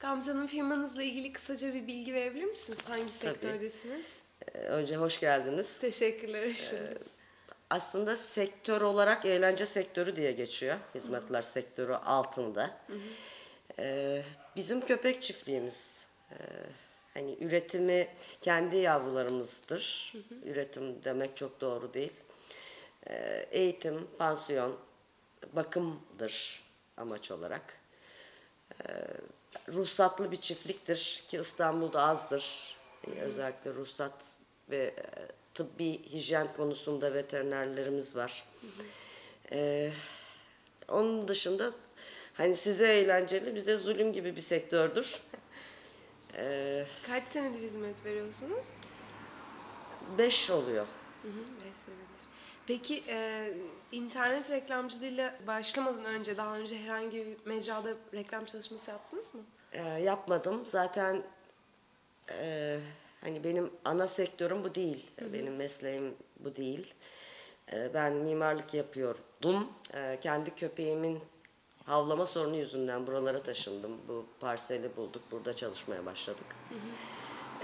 Gamze Hanım firmanızla ilgili kısaca bir bilgi verebilir misiniz? Hangi sektördesiniz? Ee, Önce hoş geldiniz. Teşekkürler. hoş bulduk. Aslında sektör olarak eğlence sektörü diye geçiyor. Hizmetler sektörü altında. Ee, bizim köpek çiftliğimiz hani üretimi kendi yavrularımızdır. Üretim demek çok doğru değil. Ee, eğitim, pansiyon, bakımdır amaç olarak. Ruhsatlı bir çiftliktir ki İstanbul'da azdır. Yani özellikle ruhsat ve e, tıbbi hijyen konusunda veterinerlerimiz var. Ee, onun dışında hani size eğlenceli, bize zulüm gibi bir sektördür. Ee, Kaç senedir hizmet veriyorsunuz? beş oluyor. Hı hı, beş senedir. Peki e, internet reklamcılığıyla başlamadan önce daha önce herhangi bir mecrada reklam çalışması yaptınız mı? Ee, yapmadım. Zaten e, hani benim ana sektörüm bu değil. Benim mesleğim bu değil. Ee, ben mimarlık yapıyordum. Ee, kendi köpeğimin havlama sorunu yüzünden buralara taşındım. Bu parseli bulduk. Burada çalışmaya başladık.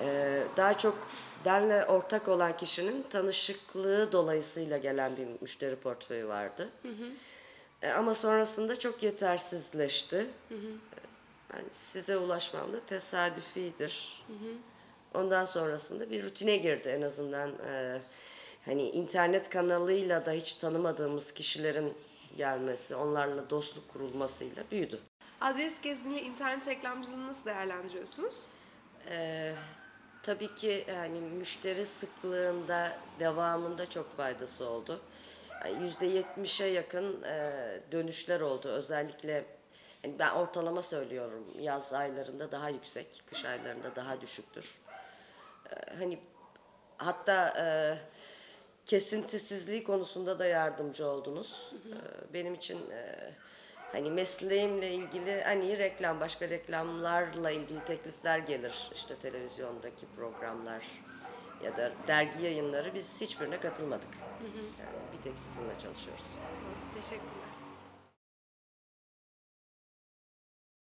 Ee, daha çok benle ortak olan kişinin tanışıklığı dolayısıyla gelen bir müşteri portföyü vardı. Ee, ama sonrasında çok yetersizleşti. Yani size ulaşmam da tesadüfidir. Ondan sonrasında bir rutine girdi en azından. e, hani internet kanalıyla da hiç tanımadığımız kişilerin gelmesi, onlarla dostluk kurulmasıyla büyüdü. Adres gezgini internet reklamcılığını nasıl değerlendiriyorsunuz? Ee, tabii ki yani müşteri sıklığında devamında çok faydası oldu. Yani Yüzde yetmişe yakın e, dönüşler oldu. Özellikle yani ben ortalama söylüyorum yaz aylarında daha yüksek, kış aylarında daha düşüktür. Ee, hani hatta e, kesintisizliği konusunda da yardımcı oldunuz. Ee, benim için e, hani mesleğimle ilgili hani reklam başka reklamlarla ilgili teklifler gelir işte televizyondaki programlar ya da dergi yayınları biz hiçbirine katılmadık. Yani bir tek sizinle çalışıyoruz. Teşekkürler.